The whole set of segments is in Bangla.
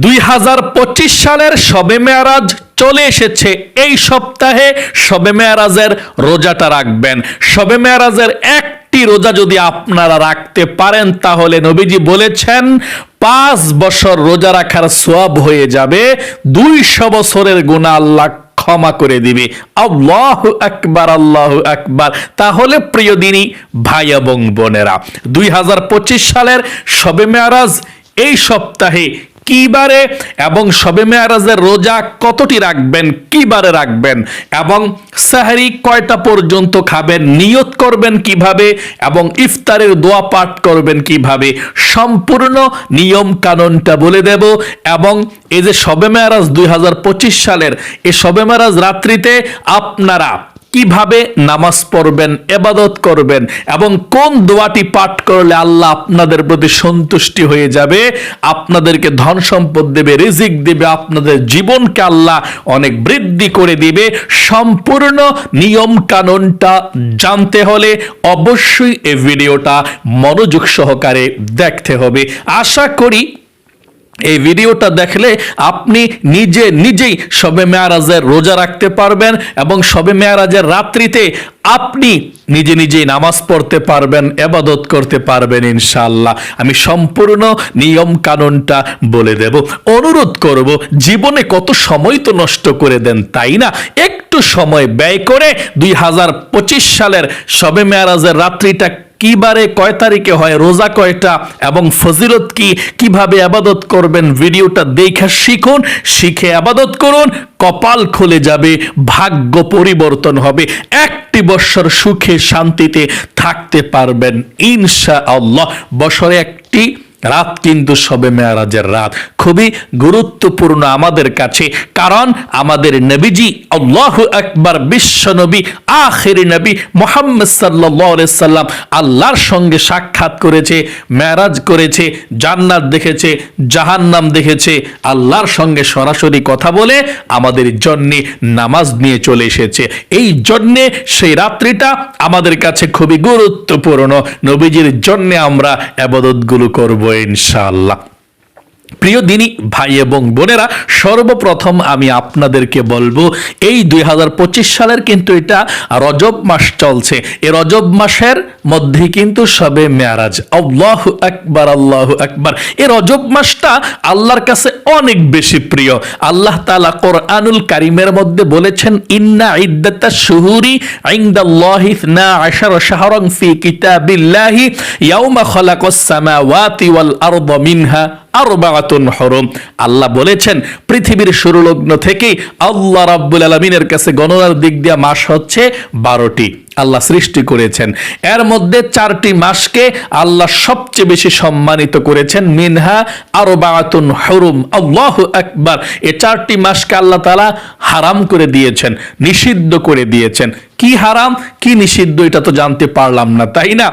দুই হাজার পঁচিশ সালের শবে মেয়ারাজ চলে এসেছে। এই সপ্তাহে শবে মেয়ারাজের রোজাটা রাখবেন। শবে মেয়ারাজের একটি রোজা যদি আপনারা রাখতে পারেন, তাহলে নবীজি বলেছেন, পাঁচ বছর রোজা রাখার সোয়াব হয়ে যাবে। দুইশো বছরের গুণা আল্লাহ ক্ষমা করে দিবে। আল্লাহ আকবার আল্লাহ আকবার। তাহলে প্রিয় দিনী, ভাই এবং বোনেরা, দুই হাজার পঁচিশ সালের শবে মেয়ারাজ এই সপ্তাহে কিবারে এবং শবে মেয়ারাজের রোজা কতটি রাখবেন, কিবারে রাখবেন এবং সাহারি কয়টা পর্যন্ত খাবেন, নিয়ত করবেন কীভাবে এবং ইফতারের দোয়া পাঠ করবেন কীভাবে, সম্পূর্ণ নিয়ম কানুনটা বলে দেব এবং এই যে শবে মেয়ারাজ দুই হাজার পঁচিশ সালের, এই শবে মেয়ারাজ রাত্রিতে আপনারা কীভাবে নামাজ পড়বেন, এবাদত করবেন এবং কোন দোয়াটি পাঠ করলে আল্লাহ আপনাদের প্রতি সন্তুষ্টি হয়ে যাবে, আপনাদেরকে ধন সম্পদ দেবে, রিজিক দেবে, আপনাদের জীবনকে আল্লাহ অনেক বৃদ্ধি করে দিবে। সম্পূর্ণ নিয়ম কানুনটা জানতে হলে অবশ্যই এই ভিডিওটা মনোযোগ সহকারে দেখতে হবে। আশা করি এই ভিডিওটা দেখলে আপনি নিজে নিজেই শবে মেয়ারাজের রোজা রাখতে পারবেন এবং শবে মেয়ারাজের রাত্রিতে আপনি নিজে নিজেই নামাজ পড়তে পারবেন, এবাদত করতে পারবেন ইনশাল্লাহ আমি সম্পূর্ণ নিয়ম কানুনটা বলে দেব। অনুরোধ করব, জীবনে কত সময় তো নষ্ট করে দেন, তাই না? একটু সময় ব্যয় করে দুই হাজার পঁচিশ সালের শবে মেয়ারাজের রাত্রিটা কিবারে কয় তারিখে হয়, রোজা কয়টা, এবং ফজিলত কি, কীভাবে আবাদত করবেন, ভিডিওটা দেখে শিখুন, শিখে আবাদত করুন, কপাল খুলে যাবে, ভাগ্য পরিবর্তন হবে। একটি বৎসর সুখে শান্তিতে থাকতে পারবেন ইনশা আল্লাহ বছরে একটি রাত কিন্তু সবে মেয়ারাজের রাত। খুবই গুরুত্বপূর্ণ আমাদের কাছে, কারণ আমাদের নবীজি আল্লাহ একবার বিশ্ব নবী, আখের নবী মোহাম্মদ সাল্লাম আল্লাহর সঙ্গে সাক্ষাৎ করেছে, মেয়ারাজ করেছে, জান্নাত দেখেছে, জাহান্নাম দেখেছে, আল্লাহর সঙ্গে সরাসরি কথা বলে আমাদের জন্যে নামাজ নিয়ে চলে এসেছে। এই জন্যে সেই রাত্রিটা আমাদের কাছে খুবই গুরুত্বপূর্ণ। নবীজির জন্যে আমরা আবাদতগুলো করব। ইনশাআল্লাহ। প্রিয় দিনী, ভাই এবং বোনেরা, সর্বপ্রথম আমি আপনাদেরকে বলব, এই দুই হাজার পঁচিশ সালের কিন্তু এটা রজব মাস চলছে। এই রজব মাসের মধ্যে কিন্তু সবে মেয়ারাজ। আল্লাহ আকবার আল্লাহ আকবার। এই রজব মাসটা আল্লাহর কাছে অনেক বেশি প্রিয়। আল্লাহ তালা কোরআনুল কারিমের মধ্যে বলেছেন, ইন্না ইদ্দাতা শুহুরি ইনদাল্লাহি ইসনা আশার ইয়াউমা খালাকাস সামাওয়াতি ওয়াল আরদা মিনহা। আরবাতুন হরম। আল্লাহ বলেছেন, পৃথিবীর শুরু লগ্ন থেকেই আল্লাহ রাব্বুল আলমিনের কাছে গণনার দিক দিয়ে মাস হচ্ছে বারোটি। আল্লাহ সৃষ্টি করেছেন। এর মধ্যে চারটি মাসকে আল্লাহ সবচেয়ে বেশি সম্মানিত করেছেন। মিনহা আরও বাতুন হরুম। আল্লাহ একবার এ চারটি মাসকে আল্লাহ তালা হারাম করে দিয়েছেন, নিষিদ্ধ করে দিয়েছেন। কি হারাম? কি নিষিদ্ধ? এটা তো জানতে পারলাম না, তাই না?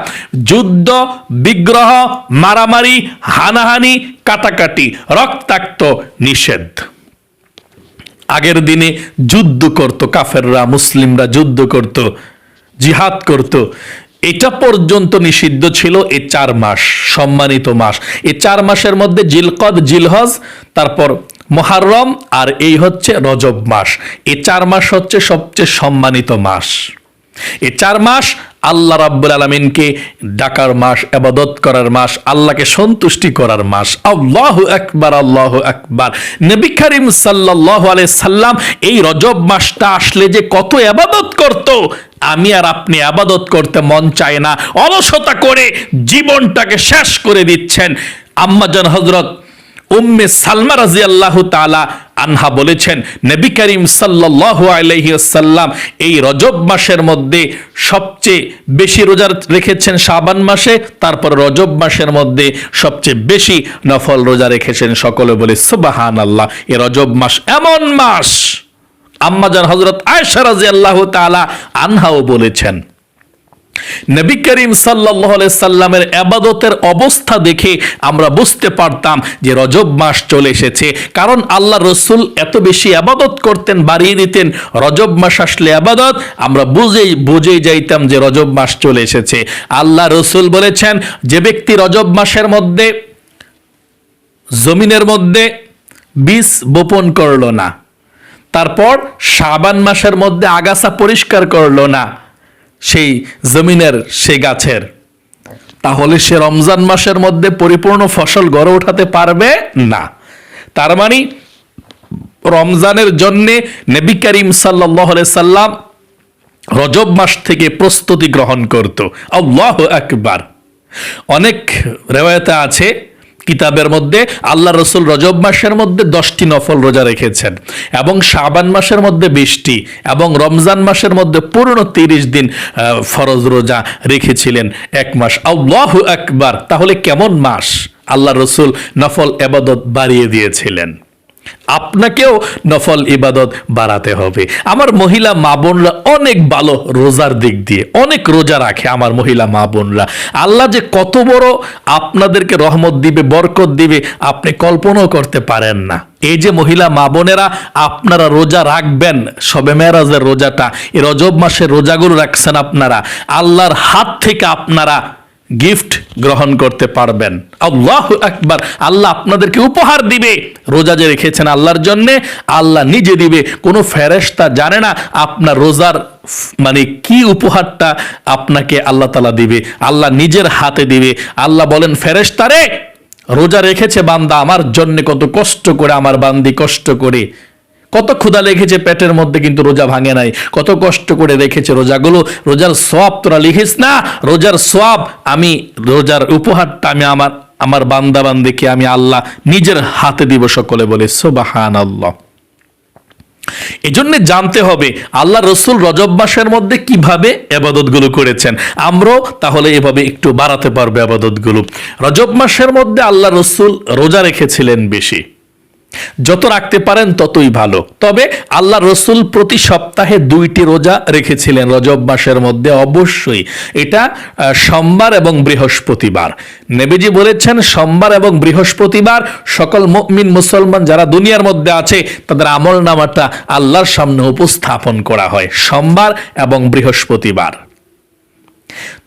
যুদ্ধ, বিগ্রহ, মারামারি, হানাহানি, কাটাকাটি, রক্তাক্ত, নিষেধ। আগের দিনে যুদ্ধ করত কাফেররা, মুসলিমরা যুদ্ধ করত। জিহাদ করত। এটা পর্যন্ত নিষিদ্ধ ছিল এ চার মাস, সম্মানিত মাস। এ চার মাসের মধ্যে জিলকদ, জিলহজ, তারপর মহারম আর এই হচ্ছে রজব মাস। এ চার মাস হচ্ছে সবচেয়ে সম্মানিত মাস। এ চার মাস আল্লাহ রাব্বুল আলমিনকে ডাকার মাস, আবাদত করার মাস, আল্লাহকে সন্তুষ্টি করার মাস। আল্লাহ আকবার আল্লাহ আকবার। নবী করিম সাল্লাহ সাল্লাম এই রজব মাসটা আসলে যে কত আবাদত করত, আমি আর আপনি আবাদত করতে মন চায় না। অলসতা করে জীবনটাকে শেষ করে দিচ্ছেন। আম্মাজান হজরত উম্মে সালমা রাজি আল্লাহ তালা আনহা বলেছেন, নবী করিম সাল্লাহ আলহিসাল্লাম এই রজব মাসের মধ্যে সবচেয়ে বেশি রোজা রেখেছেন শাবান মাসে, তারপর রজব মাসের মধ্যে সবচেয়ে বেশি নফল রোজা রেখেছেন সকলে বলে সুবাহান আল্লাহ এ রজব মাস এমন মাস। আম্মাজান হজরত আয়সা রাজি আল্লাহ তালা আনহাও বলেছেন নবী করিম সাল্লাহ সাল্লামের আবাদতের অবস্থা দেখে আমরা বুঝতে পারতাম যে রজব মাস চলে এসেছে। কারণ আল্লাহ রসুল এত বেশি আবাদত করতেন, বাড়িয়ে দিতেন, রজব মাস আসলে আবাদত, আমরা বুঝেই বুঝেই যাইতাম যে রজব মাস চলে এসেছে। আল্লাহ রসুল বলেছেন, যে ব্যক্তি রজব মাসের মধ্যে, জমিনের মধ্যে বীজ বপন করল না, তারপর শাবান মাসের মধ্যে আগাছা পরিষ্কার করল না সেই জমিনের সে গাছের। তাহলে সে রমজান মাসের মধ্যে পরিপূর্ণ ফসল গড়ে ওঠাতে পারবে না। তার মানে রমজানের জন্যে নবী করিম সাল্লাহ সাল্লাম রজব মাস থেকে প্রস্তুতি গ্রহণ করত। আল্লাহ একবার অনেক রেওয়ায়তে আছে কিতাবের মধ্যে, আল্লাহ রসুল রজব মাসের মধ্যে দশটি নফল রোজা রেখেছেন, এবং শাবান মাসের মধ্যে বিশটি, এবং রমজান মাসের মধ্যে পুরনো তিরিশ দিন ফরজ রোজা রেখেছিলেন এক মাস। আল্লাহ একবার তাহলে কেমন মাস? আল্লাহ রসুল নফল এবাদত বাড়িয়ে দিয়েছিলেন। আপনাকেও নফল ইবাদত বাড়াতে হবে। আমার মহিলা মা বোনরা অনেক ভালো রোজার দিক দিয়ে, অনেক রোজা রাখে আমার মহিলা মা বোনরা। আল্লাহ যে কত বড় আপনাদেরকে রহমত দিবে, বরকত দিবে, আপনি কল্পনাও করতে পারেন না। এই যে মহিলা মা বোনেরা, আপনারা রোজা রাখবেন, সবে মেরাজের রোজাটা, এই রজব মাসের রোজাগুলো রাখছেন আপনারা। আল্লাহর হাত থেকে আপনারা গিফট গ্রহণ করতে পারবেন। আল্লাহ একবার আল্লাহ আপনাদেরকে উপহার দিবে। রোজা যে রেখেছেন আল্লাহর জন্যে, আল্লাহ নিজে দিবে। কোনো ফেরেশতা জানে না আপনার রোজার মানে কি উপহারটা আপনাকে আল্লাহ তালা দিবে। আল্লাহ নিজের হাতে দিবে। আল্লাহ বলেন, ফেরেশতারে, রোজা রেখেছে বান্দা, আমার জন্য কত কষ্ট করে, আমার বান্দি কষ্ট করে। কত ক্ষুধা লেগেছে পেটের মধ্যে কিন্তু রোজা ভাঙে নাই। কত কষ্ট করে রেখেছে রোজাগুলো। রোজার সব তোরা লিখিস না? রোজার সব আমি, রোজার উপহারটা আমি আমার আমার বান্দা বান্দিকে আমি আল্লাহ নিজের হাতে দিব সকলে বলে সোবাহান আল্লাহ এজন্য জানতে হবে, আল্লাহ রসুল রজব মাসের মধ্যে কীভাবে এবাদতগুলো করেছেন। আমরাও তাহলে এভাবে একটু বাড়াতে পারব আবাদতগুলো। রজব মাসের মধ্যে আল্লাহ রসুল রোজা রেখেছিলেন বেশি। যত রাখতে পারেন ততই ভালো। তবে আল্লাহ রসুল প্রতি সপ্তাহে দুইটি রোজা রেখেছিলেন রজব মাসের মধ্যে অবশ্যই। এটা সোমবার এবং বৃহস্পতিবার। নেবেজি বলেছেন, সোমবার এবং বৃহস্পতিবার সকল মুমিন মুসলমান যারা দুনিয়ার মধ্যে আছে, তাদের আমল নামাটা আল্লাহর সামনে উপস্থাপন করা হয়। সোমবার এবং বৃহস্পতিবার।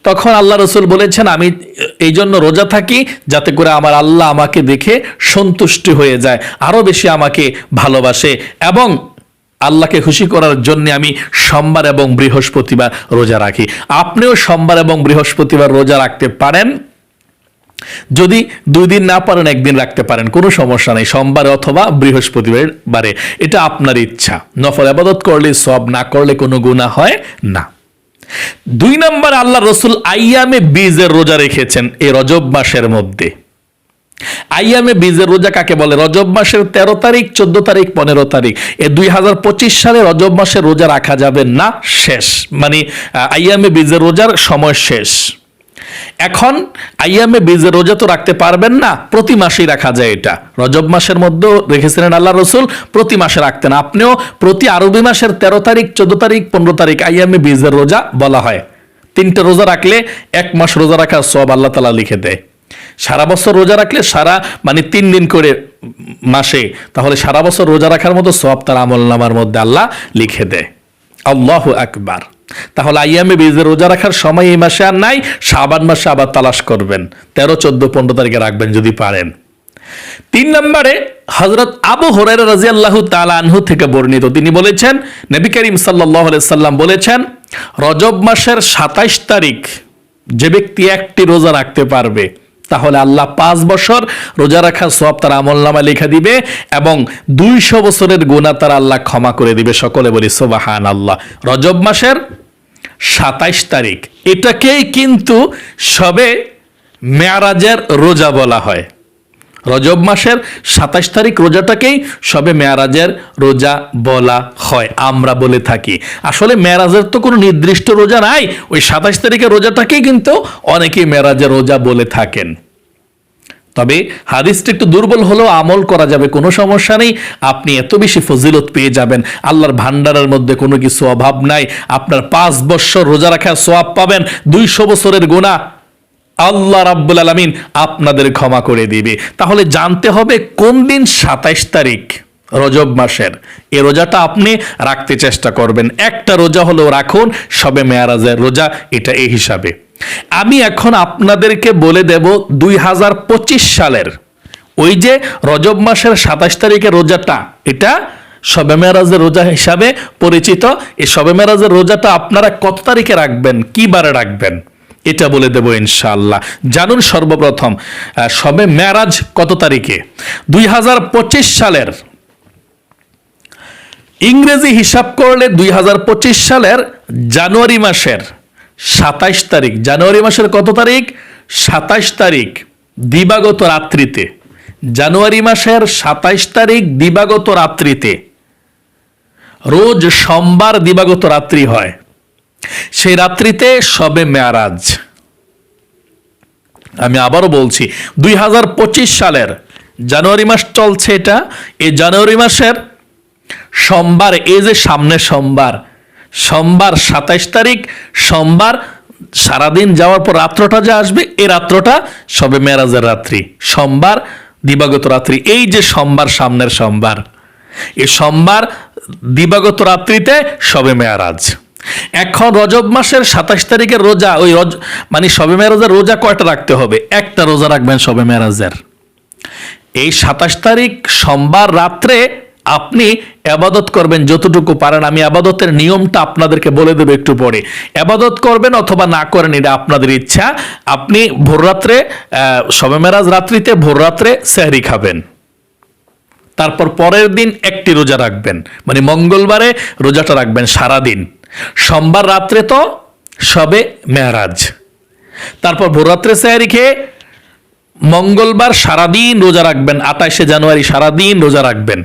তখন আল্লাহ রসুল বলেছেন, আমি এই জন্য রোজা থাকি যাতে করে আমার আল্লাহ আমাকে দেখে সন্তুষ্টি হয়ে যায়, আরও বেশি আমাকে ভালোবাসে এবং আল্লাহকে খুশি করার জন্য আমি সোমবার এবং বৃহস্পতিবার রোজা রাখি। আপনিও সোমবার এবং বৃহস্পতিবার রোজা রাখতে পারেন। যদি দুই দিন না পারেন, একদিন রাখতে পারেন, কোনো সমস্যা নেই, সোমবার অথবা বৃহস্পতিবার। বারে এটা আপনার ইচ্ছা। নফল আবাদত করলে সব না করলে কোনো গুণা হয় না। দুই নম্বর আল্লাহ রসুল আইয়ামে বীজের রোজা রেখেছেন এই রজব মাসের মধ্যে। আইয়ামে বীজের রোজা কাকে বলে? রজব মাসের তেরো তারিখ, চোদ্দ তারিখ, পনেরো তারিখ। এ দুই হাজার পঁচিশ সালে রজব মাসের রোজা রাখা যাবে না, শেষ। মানে আইয়ামে বীজের রোজার সময় শেষ। এখন আইয়ামে বীজের রোজা তো রাখতে পারবেন না, প্রতি মাসেই রাখা যায় এটা। রজব মাসের মধ্যেও রেখেছিলেন আল্লাহ রসুল, প্রতি মাসে রাখতেন। আপনিও প্রতি আরবি মাসের তেরো তারিখ, চোদ্দ তারিখ, পনেরো তারিখ আইয়ামে বীজের রোজা বলা হয়। তিনটে রোজা রাখলে এক মাস রোজা রাখার সব আল্লাহ তালা লিখে দেয়। সারা বছর রোজা রাখলে সারা মানে তিন দিন করে মাসে, তাহলে সারা বছর রোজা রাখার মতো সব তার আমল নামার মধ্যে আল্লাহ লিখে দেয়। আল্লাহ আকবার। তাহলে আইয়ামে বীজের রোজা রাখার সময় এই মাসে আর নাই সাবান মাসে আবার তালাশ করবেন। তেরো, চোদ্দ, পনেরো তারিখে রাখবেন যদি পারেন। তিন নম্বরে হজরত আবু হরাই রাজি আল্লাহ আনহু থেকে বর্ণিত। তিনি বলেছেন, নবী করিম সাল্লাহ সাল্লাম বলেছেন, রজব মাসের সাতাইশ তারিখ যে ব্যক্তি একটি রোজা রাখতে পারবে, তাহলে আল্লাহ পাঁচ বছর রোজা রাখার সব তার আমল নামা লেখা দিবে এবং দুইশো বছরের গুণা তার আল্লাহ ক্ষমা করে দিবে। সকলে বলি সোবাহান আল্লাহ রজব মাসের সাতাইশ তারিখ। এটাকেই কিন্তু সবে মেয়ারাজের রোজা বলা হয়। রজব মাসের সাতাশ তারিখ রোজাটাকেই সবে মেয়ারাজের রোজা বলা হয়, আমরা বলে থাকি। আসলে মেয়ারাজের তো কোনো নির্দিষ্ট রোজা নাই, ওই সাতাশ তারিখের রোজাটাকেই কিন্তু অনেকেই মেয়ারাজের রোজা বলে থাকেন। তবে হাদিসটা একটু দুর্বল হলেও আমল করা যাবে, কোনো সমস্যা নেই। আপনি এত বেশি ফজিলত পেয়ে যাবেন, আল্লাহর ভান্ডারের মধ্যে কোনো কিছু অভাব নাই। আপনার পাঁচ বছর রোজা রাখার সোয়াব পাবেন, দুইশো বছরের গোনা আল্লাহ রাব্বুল আলমিন আপনাদের ক্ষমা করে দিবে। তাহলে জানতে হবে কোন দিন সাতাইশ তারিখ, রজব মাসের। এ রোজাটা আপনি রাখতে চেষ্টা করবেন। একটা রোজা হলেও রাখুন, সবে মেয়ারাজের রোজা, এটা এই হিসাবে। আমি এখন আপনাদেরকে বলে দেব দুই হাজার পঁচিশ সালের। ওই যে রজব মাসের সাতাশ তারিখে রোজাটা, এটা শবে মেরাজের রোজা হিসাবে পরিচিত। এই শবে মেরাজের রোজাটা আপনারা কত তারিখে রাখবেন, কি বারে রাখবেন, এটা বলে দেব ইনশাআল্লাহ। জানুন সর্বপ্রথম শবে মেরাজ কত তারিখে? দুই হাজার পঁচিশ সালের। ইংরেজি হিসাব করলে দুই হাজার পঁচিশ সালের জানুয়ারি মাসের। সাতাইশ তারিখ, জানুয়ারি মাসের কত তারিখ? সাতাইশ তারিখ, দিবাগত রাত্রিতে। জানুয়ারি মাসের সাতাইশ তারিখ, দিবাগত রাত্রিতে। রোজ সোমবার দিবাগত রাত্রি হয়। সেই রাত্রিতে সবে মেয়ারাজ। আমি আবারও বলছি, দুই হাজার পঁচিশ সালের জানুয়ারি মাস চলছে এটা। এই জানুয়ারি মাসের সোমবার, এই যে সামনে সোমবার সোমবার সাতাইশ তারিখ, সোমবার সারাদিন যাওয়ার পর রাত্রটা যে আসবে এই রাত্রটা সবে মেরাজের রাত্রি। সোমবার, দিবাগত রাত্রি, এই যে সোমবার সামনের সোমবার। এই সোমবার দিবাগত রাত্রিতে সবে মেয়ারাজ। এখন রজব মাসের সাতাশ তারিখের রোজা, ওই রজ মানে সবে মেয়ারাজের রোজা কয়টা রাখতে হবে? একটা রোজা রাখবেন সবে মেয়ারাজের। এই সাতাশ তারিখ সোমবার রাত্রে আপনি আবাদত করবেন যতটুকু পারেন, আমি আবাদতের নিয়মটা আপনাদেরকে বলে দেবো একটু পরে। আবাদত করবেন অথবা না করেন, এটা আপনাদের ইচ্ছা। আপনি ভোররাত্রে সবে মেরাজ রাত্রিতে ভোররাত্রে সেহরি খাবেন। তারপর পরের দিন একটি রোজা রাখবেন। মানে মঙ্গলবারে রোজাটা রাখবেন সারা দিন সোমবার রাত্রে তো সবে মেয়ারাজ তারপর ভোররাত্রে সেহরি খেয়ে মঙ্গলবার সারাদিন রোজা রাখবেন আঠাশে জানুয়ারি সারাদিন রোজা রাখবেন।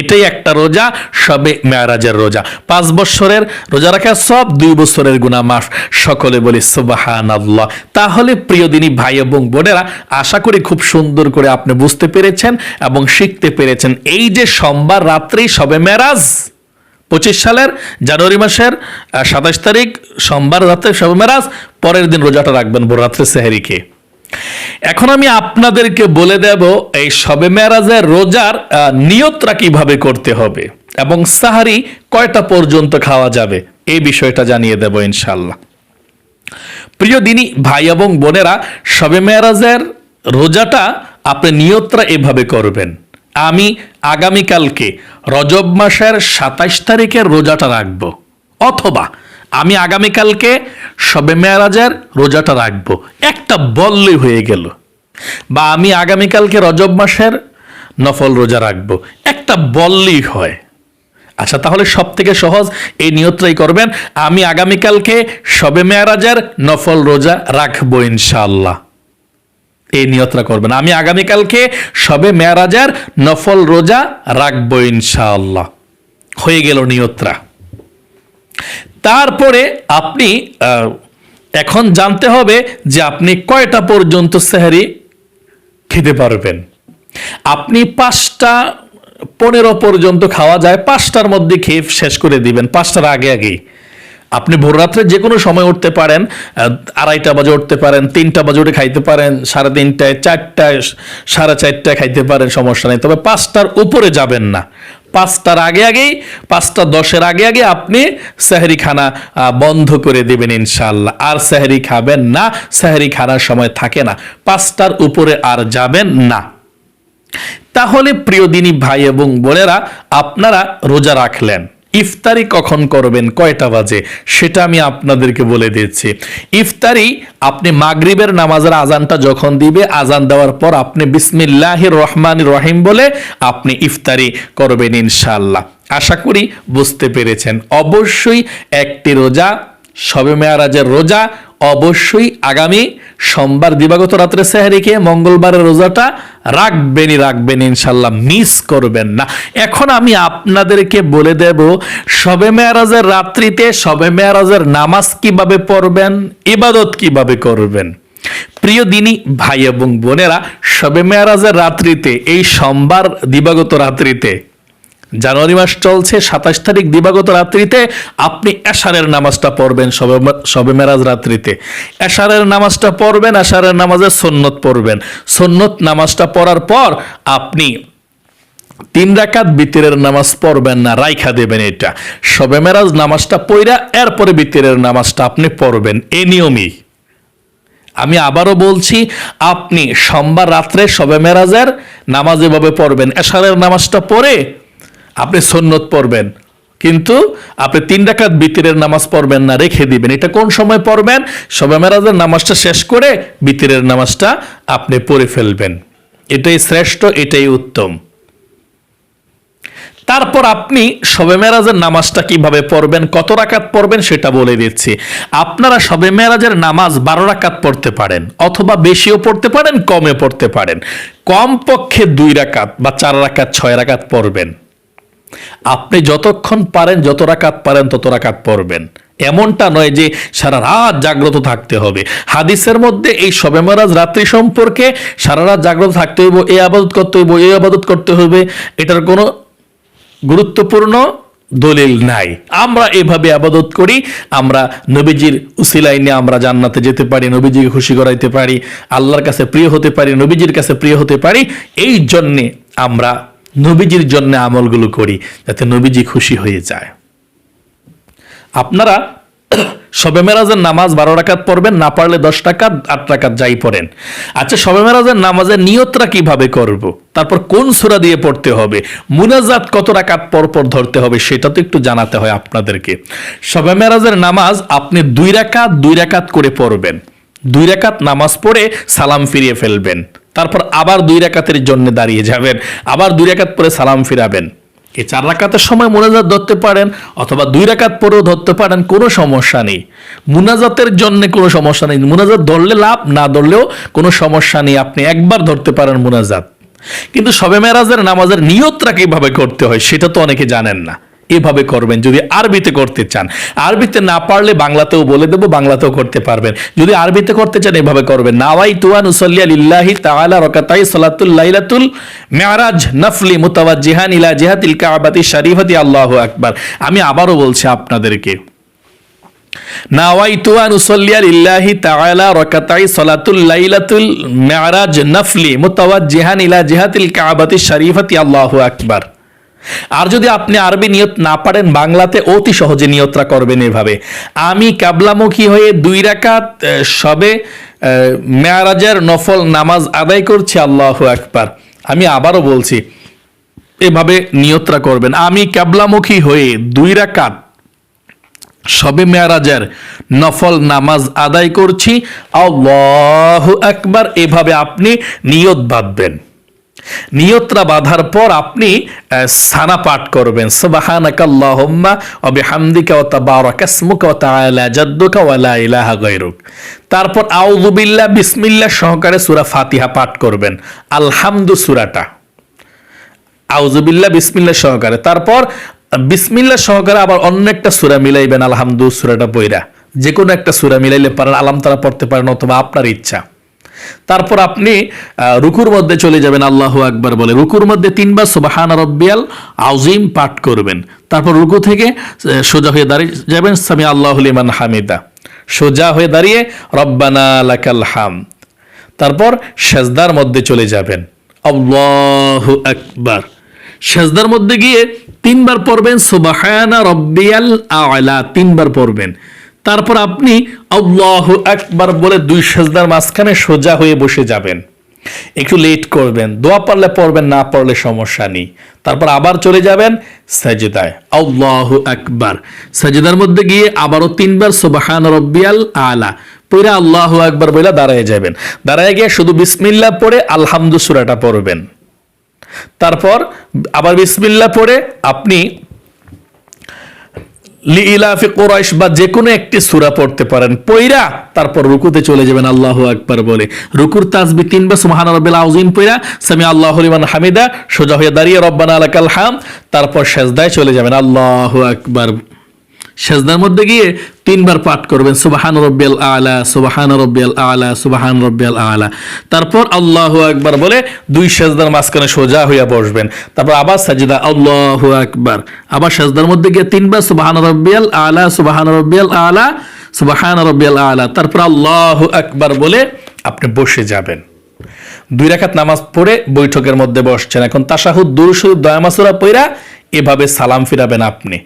এটাই একটা রোজা, সবে মেয়ারাজের রোজা। পাঁচ বছরের রোজা রাখা সব দুই বছরের গুণা মাফ। সকলে বলি সুবাহান আল্লাহ তাহলে প্রিয় দিনী ভাই এবং বোনেরা, আশা করি খুব সুন্দর করে আপনি বুঝতে পেরেছেন এবং শিখতে পেরেছেন। এই যে সোমবার রাত্রি সবে মেয়ারাজ, পঁচিশ সালের জানুয়ারি মাসের সাতাশ তারিখ, সোমবার রাত্রে সবে মেরাজ পরের দিন রোজাটা রাখবেন রাত্রে সেহারিকে। এখন আমি আপনাদেরকে বলে দেব এই সবে মেরাজের রোজার আহ, নিয়তটা কীভাবে করতে হবে এবং সাহারি কয়টা পর্যন্ত খাওয়া যাবে এই বিষয়টা জানিয়ে দেব ইনশাল্লাহ প্রিয় দিনী ভাই এবং বোনেরা সবে মেয়ারাজের রোজাটা আপনি নিয়তরা এভাবে করবেন। আমি আগামীকালকে রজব মাসের সাতাইশ তারিখের রোজাটা রাখব অথবা আমি আগামীকালকে সবে মেয়ারাজের রোজাটা রাখব। একটা বললেই হয়ে গেল। বা আমি আগামীকালকে রজব মাসের নফল রোজা রাখব। একটা বললেই হয়। আচ্ছা তাহলে সব থেকে সহজ এই নিয়তটাই করবেন। আমি আগামীকালকে সবে মেয়ারাজের নফল রোজা রাখব ইনশাআল্লাহ। এই নিয়তটা করবেন। আমি আগামীকালকে সবে মেয়ারাজের নফল রোজা রাখব ইনশাআল্লাহ। হয়ে গেল নিয়তরা তারপরে আপনি এখন জানতে হবে যে আপনি কয়টা পর্যন্ত সেহারি খেতে পারবেন। আপনি পাঁচটা, পনেরো পর্যন্ত খাওয়া যায়, পাঁচটার মধ্যে খেয়ে শেষ করে দিবেন, পাঁচটার আগে আগেই। আপনি ভোররাত্রে যে কোনো সময় উঠতে পারেন আড়াইটা বাজে উঠতে পারেন, তিনটা বাজে উঠে খাইতে পারেন, সাড়ে তিনটায়, চারটায়, সাড়ে চারটায় খাইতে পারেন, সমস্যা নেই। তবে পাঁচটার উপরে যাবেন না। পাঁচটার আগে আগেই, পাঁচটা দশের আগে আগে আপনি সেহরি খানা বন্ধ করে দেবেন ইনশাল্লাহ আর স্যাহরি খাবেন না, সেহরি খানার সময় থাকে না। পাঁচটার উপরে আর যাবেন না। তাহলে প্রিয় দিনী ভাই এবং বোনেরা, আপনারা রোজা রাখলেন। ইফতারি কখন করবেন? কয়টা বাজে? সেটা আমি আপনাদেরকে বলে দিচ্ছি। ইফতারি আপনি মাগরিবের নামাজের আজানটা যখন দিবে আজান দেওয়ার পর আপনি বিসমিল্লাহ রহমান রহিম বলে আপনি ইফতারি করবেন ইনশাল্লাহ আশা করি বুঝতে পেরেছেন। অবশ্যই একটি রোজা, সবে মেয়ারাজের রোজা অবশ্যই আগামী সোমবার দিবাগত রাত্রে সেহারি মঙ্গলবারের রোজাটা রাখবেনই রাখবেন ইনশাল্লাহ মিস করবেন না। এখন আমি আপনাদেরকে বলে দেব সবে মেয়ারাজের রাত্রিতে সবে মেয়ারাজের নামাজ কীভাবে পড়বেন, ইবাদত কীভাবে করবেন? প্রিয় দিনী, ভাই এবং বোনেরা সবে মেয়ারাজের রাত্রিতে, এই সোমবার দিবাগত রাত্রিতে জানুয়ারি মাস চলছে, সাতাশ তারিখ দিবাগত রাত্রিতে আপনি এশারের নামাজটা পড়বেন, সবে সবে মেরাজ রাত্রিতে। এশারের নামাজটা পড়বেন, এশারের নামাজের সন্নত পড়বেন। সন্নত নামাজটা পড়ার পর আপনি তিন রাকাত বিতিরের নামাজ পড়বেন না, রাইখা দেবেন এটা। সবে মেরাজ নামাজটা পইরা এরপরে বিতিরের নামাজটা আপনি পড়বেন, এ নিয়মই। আমি আবারও বলছি, আপনি সোমবার রাত্রে সবে মেরাজের নামাজ এভাবে পড়বেন, এশারের নামাজটা পড়ে আপনি সন্নত পড়বেন, কিন্তু আপনি তিন ডাকাত বিতিরের নামাজ পড়বেন না, রেখে দিবেন। এটা কোন সময় পড়বেন? সবে মেরাজের নামাজটা শেষ করে বিতিরের নামাজটা আপনি পড়ে ফেলবেন। এটাই শ্রেষ্ঠ, এটাই উত্তম। তারপর আপনি শবে মেরাজের নামাজটা কীভাবে পড়বেন, কত রাকাত পড়বেন সেটা বলে দিচ্ছি। আপনারা শবে মেরাজের নামাজ বারো রাকাত পড়তে পারেন, অথবা বেশিও পড়তে পারেন, কমে পড়তে পারেন। কম পক্ষে দুই রাকাত বা চার রাকাত, ছয় রাকাত পড়বেন। আপনি যতক্ষণ পারেন, যত রাকাত পারেন, তত রাকাত পড়বেন। এমনটা নয় যে সারা রাত জাগ্রত থাকতে হবে। হাদিসের মধ্যে এই সবে মারাজ রাত্রি সম্পর্কে সারা রাত জাগ্রত থাকতে হইব, এই আবাদত করতে হইব, এই আবাদত করতে হবে, এটার কোনো গুরুত্বপূর্ণ দলিল নাই। আমরা এভাবে আবাদত করি, আমরা নবীজির উসিলাইনে আমরা জান্নাতে যেতে পারি, নবীজিকে খুশি করাইতে পারি, আল্লাহর কাছে প্রিয় হতে পারি, নবীজির কাছে প্রিয় হতে পারি, এই জন্যে আমরা নবীজির জন্য আমলগুলো করি যাতে নবীজি খুশি হয়ে যায়। আপনারা শবে মেরাজের নামাজ বারো রাকাত পড়বেন, না পারলে দশ টাকাত আট টাকাত যাই পড়েন। আচ্ছা শবে মেরাজের নামাজের নিয়তরা কীভাবে করব। তারপর কোন সুরা দিয়ে পড়তে হবে? মুনাজাত কত রাকাত পর পর ধরতে হবে সেটা তো একটু জানাতে হয় আপনাদেরকে। শবে মেরাজের নামাজ আপনি দুই রাকাত দুই রাকাত করে পড়বেন। দুই রাকাত নামাজ পড়ে সালাম ফিরিয়ে ফেলবেন। তারপর আবার দুই রাকাতের জন্য দাঁড়িয়ে যাবেন। আবার দুই রাকাত পরে সালাম ফিরাবেন। এই চার রাকাতের সময় মোনাজাত ধরতে পারেন অথবা দুই রাকাত পরেও ধরতে পারেন, কোনো সমস্যা নেই। মুনাজাতের জন্য কোনো সমস্যা নেই। মুনাজাত ধরলে লাভ, না ধরলেও কোনো সমস্যা নেই। আপনি একবার ধরতে পারেন মুনাজাত। কিন্তু সবে মেরাজের নামাজের নিয়তটা কীভাবে করতে হয়, সেটা তো অনেকে জানেন না। এভাবে করবেন, যদি আরবিতে করতে চান। আরবিতে না পারলে বাংলাতেও বলে দেবো, বাংলাতেও করতে পারবেন। যদি আরবিতে করতে চান, এভাবে করবেন। নাওয়াই তুয়ান উসল্লিয়া লিল্লাহি তাআলা রাকাতাই সালাতুল লাইলাতুল মেরাজ নফলি মুতাওয়াজ্জিহান ইলা জিহাতিল কাবাতি শরীফাতি। আল্লাহু আকবার। আমি আবারও বলছি আপনাদেরকে নাওয়াইতু আল্লাহু আকবার। আর যদি আপনি আরবি নিয়ত না পারেন, বাংলাতে অতি সহজে নিয়তরা করবেন এভাবে। আমি কাবলামুখী হয়ে দুই রাকাত সবে মেয়ারাজের নফল নামাজ আদায় করছি, আল্লাহ একবার আমি আবারও বলছি, এভাবে নিয়তরা করবেন। আমি কাবলামুখী হয়ে দুই রাকাত, সবে মেয়ারাজের নফল নামাজ আদায় করছি, আল্লাহু একবার এভাবে আপনি নিয়ত বাঁধবেন। নিয়তরা বাঁধার পর আপনি সানা পাঠ করবেন। তারপর আউযু বিল্লাহ সহকারে সূরা ফাতিহা পাঠ করবেন। আলহামদু সূরাটা। আউজুবিল্লাহ বিসমিল্লাহ সহকারে। তারপর, বিসমিল্লাহ সহকারে আবার অন্য একটা সুরা মিলাইবেন, আলহামদু সুরাটা বইরা যে কোনো একটা সুরা মিলাইলে পারেন আলাম তারা পড়তে পারেন অথবা আপনার ইচ্ছা। তারপর আপনি রুকুর মধ্যে চলে যাবেন, আল্লাহ আকবার বলে। রুকুর মধ্যে তিনবার সুবাহান রব্বিয়াল আউজিম পাঠ করবেন। তারপর রুকু থেকে সোজা হয়ে দাঁড়িয়ে যাবেন, সামি আল্লাহ লিমান হামিদা। সোজা হয়ে দাঁড়িয়ে, রব্বানা লাকাল হাম। তারপর সেজদার মধ্যে চলে যাবেন। আল্লাহু আকবার। সেজদার মধ্যে গিয়ে তিনবার পড়বেন, সুবাহানা রব্বিয়াল আলা। তিনবার পড়বেন। তারপর আপনি আল্লাহু একবার বলে দুই সেজদার মাঝখানে সোজা হয়ে বসে যাবেন। একটু লেট করবেন, দোয়া পারলে পড়বেন, না পড়লে সমস্যা নেই। তারপর আবার চলে যাবেন সাজেদায়। আল্লাহু আকবার। সাজেদার মধ্যে গিয়ে আবারও তিনবার সুবাহান রব্বিয়াল আলা। পড়ে আল্লাহ আকবার বলে দাঁড়ায় যাবেন। দাঁড়ায় গিয়ে শুধু বিসমিল্লাহ পড়ে আলহামদু সুরাটা পড়বেন। তারপর আবার বিসমিল্লাহ পড়ে আপনি লি ইলাফি কোরাইশ বা যে কোনো একটি সূরা পড়তে পারেন। পইরা তারপর রুকুতে চলে যাবেন, আল্লাহ আকবার বলে। রুকুর তাসবি তিনবার সুবহান রবিল আযীম পইরা সামি আল্লাহ লিমান হামিদা, সোজা হয়ে দাঁড়িয়ে, রব্বানা আলাকাল হাম, তারপর সেজদায় চলে যাবেন, আল্লাহ আকবার। সেজদার মধ্যে গিয়ে তিনবার পাঠ করবেন, সুবাহান রব্বিয়াল আলা, সুবাহান রব্বিয়াল আলা, সুবাহান রব্বিয়াল আলা। তারপর আল্লাহ আকবার বলে দুই সেজদার মাঝখানে সোজা হইয়া বসবেন। তারপর আবার সাজিদা, আল্লাহ আকবার। আবার সেজদার মধ্যে গিয়ে তিনবার সুবাহান রব্বিয়াল আলা, সুবাহান রব্বিয়াল আলা, সুবাহান রব্বিয়াল আলা। তারপর আল্লাহ আকবার বলে আপনি বসে যাবেন। দুই রাকাত নামাজ পড়ে বৈঠকের মধ্যে বসছেন। এখন তাশাহুদ, দুরুশুদ, দয়ামাসুরা পইরা এভাবে সালাম ফিরাবেন আপনি।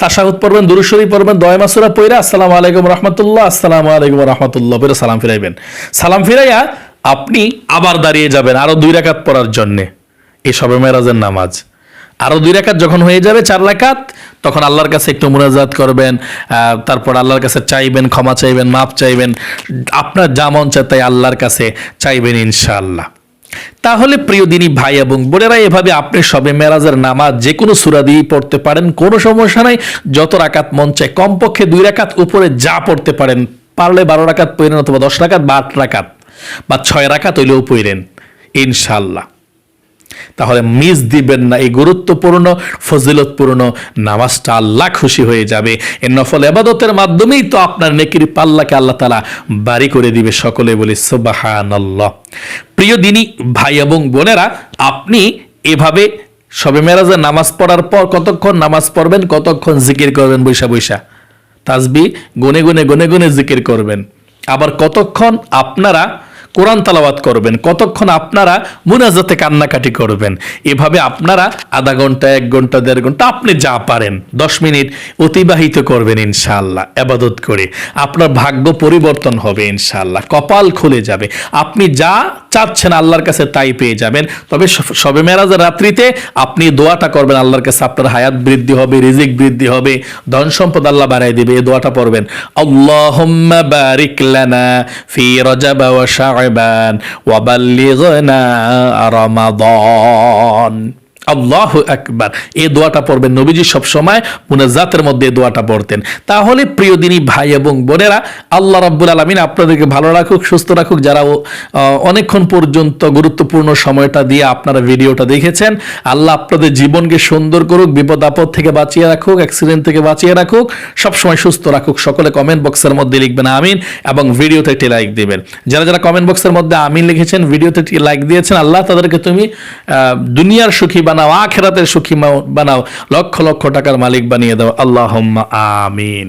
তাশাহুদ পড়বেন দুরুশরী পড়বেন, দয় মাসুরা পইরা আসসালামু আলাইকুম রহমতুল্লাহ, আসসালামু আলাইকুম রহমতুল্লাহ পরে সালাম ফিরাইবেন। সালাম ফিরাইয়া আপনি আবার দাঁড়িয়ে যাবেন আরও দুই রাকাত পড়ার জন্যে। এই সবে মেরাজের নামাজ। আরও দুই রাকাত যখন হয়ে যাবে চার রাকাত, তখন আল্লাহর কাছে একটু মুনাজাত করবেন তারপর আল্লাহর কাছে চাইবেন, ক্ষমা চাইবেন মাপ চাইবেন। আপনার যা মন চায় তাই আল্লাহর কাছে চাইবেন ইনশাআল্লাহ। তাহলে প্রিয় দিনী ভাই এবং বোনেরা, এভাবে আপনি সবে মেরাজের নামাজ যে কোনো সুরা দিয়েই পড়তে পারেন, কোনো সমস্যা নাই। যত রাকাত মন চায়, কমপক্ষে দুই রাকাত উপরে যা পড়তে পারেন। পারলে বারো রাকাত পড়েন অথবা দশ রাকাত বা আট রাকাত বা ছয় রাকাত হইলেও পড়েন ইনশাল্লাহ তাহলে মিস দিবেন না, এই গুরুত্বপূর্ণ, ফজিলতপূর্ণ নামাজটা আল্লাহ খুশি হয়ে যাবে। এর নফল এবাদতের মাধ্যমেই তো আপনার নেকির পাল্লাকে আল্লাহ তালা বাড়ি করে দিবে সকলে বলি, সুবাহানাল্লাহ। প্রিয় দিনী, ভাই এবং বোনেরা, আপনি এভাবে সবে মেরাজের নামাজ পড়ার পর কতক্ষণ নামাজ পড়বেন, কতক্ষণ জিকির করবেন, বৈশা বৈশা? তাসবি গুনে গুনে গুনে গুনে জিকির করবেন। আবার কতক্ষণ আপনারা কোরআন তালাওয়াত করবেন, কতক্ষণ আপনারা মুনাজাতে কান্নাকাটি করবেন। এভাবে আপনারা আধা ঘণ্টা, এক ঘণ্টা, দেড় ঘণ্টা, আপনি যা পারেন, দশ মিনিট অতিবাহিত করবেন ইনশাআল্লাহ, আবাদত করে। আপনার ভাগ্য পরিবর্তন হবে ইনশাআল্লাহ, কপাল খুলে যাবে। আপনি যা চাচ্ছেন আল্লাহর কাছে তাই পেয়ে যাবেন। তবে সবে মেরাজের রাত্রিতে আপনি দোয়াটা করবেন আল্লাহর কাছে, আপনার হায়াত বৃদ্ধি হবে, রিজিক বৃদ্ধি হবে, ধন সম্পদ আল্লাহ বাড়াই দিবে, এই দোয়াটা পড়বেন। আল্লাহুম্মা বারিক লানা ফি রজব ওয়া শাবান ওয়া বাল্লিগনা রমাদান আল্লাহু আকবার। এই দোয়াটা পড়বেন নবীজি সব সময় মুনাজাতের মধ্যে এই দোয়াটা পড়তেন। তাহলে প্রিয় দিনী ভাই এবং বোনেরা, আল্লাহ রাব্বুল আলামিন আপনাদেরকে ভালো রাখুক, সুস্থ রাখুক। যারা অনেকক্ষণ পর্যন্ত গুরুত্বপূর্ণ সময়টা দিয়ে আপনারা ভিডিওটা দেখেছেন, আল্লাহ আপনাদের জীবনকে সুন্দর করুক, বিপদ আপদ থেকে বাঁচিয়ে রাখুক অ্যাক্সিডেন্ট থেকে বাঁচিয়ে রাখুক, সবসময় সুস্থ রাখুক। সকলে কমেন্ট বক্সের মধ্যে লিখবেন আমিন এবং ভিডিওতে একটি লাইক দিবেন। যারা যারা কমেন্ট বক্সের মধ্যে আমিন লিখেছেন, ভিডিওতে একটি লাইক দিয়েছেন, আল্লাহ তাদেরকে তুমি দুনিয়ার সুখী বানাও, আখেরাতের সুখী বানাও, লক্ষ লক্ষ টাকার মালিক বানিয়ে দাও। আল্লাহ আমিন।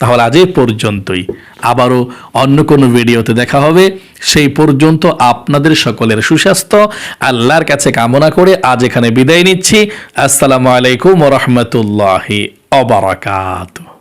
তাহলে আজ এই পর্যন্তই। আবারও অন্য কোনো ভিডিওতে দেখা হবে। সেই পর্যন্ত আপনাদের সকলের সুস্বাস্থ্য, আল্লাহর কাছে কামনা করে আজ এখানে বিদায় নিচ্ছি। আসসালামু আলাইকুম রহমতুল্লাহি অবরাকাত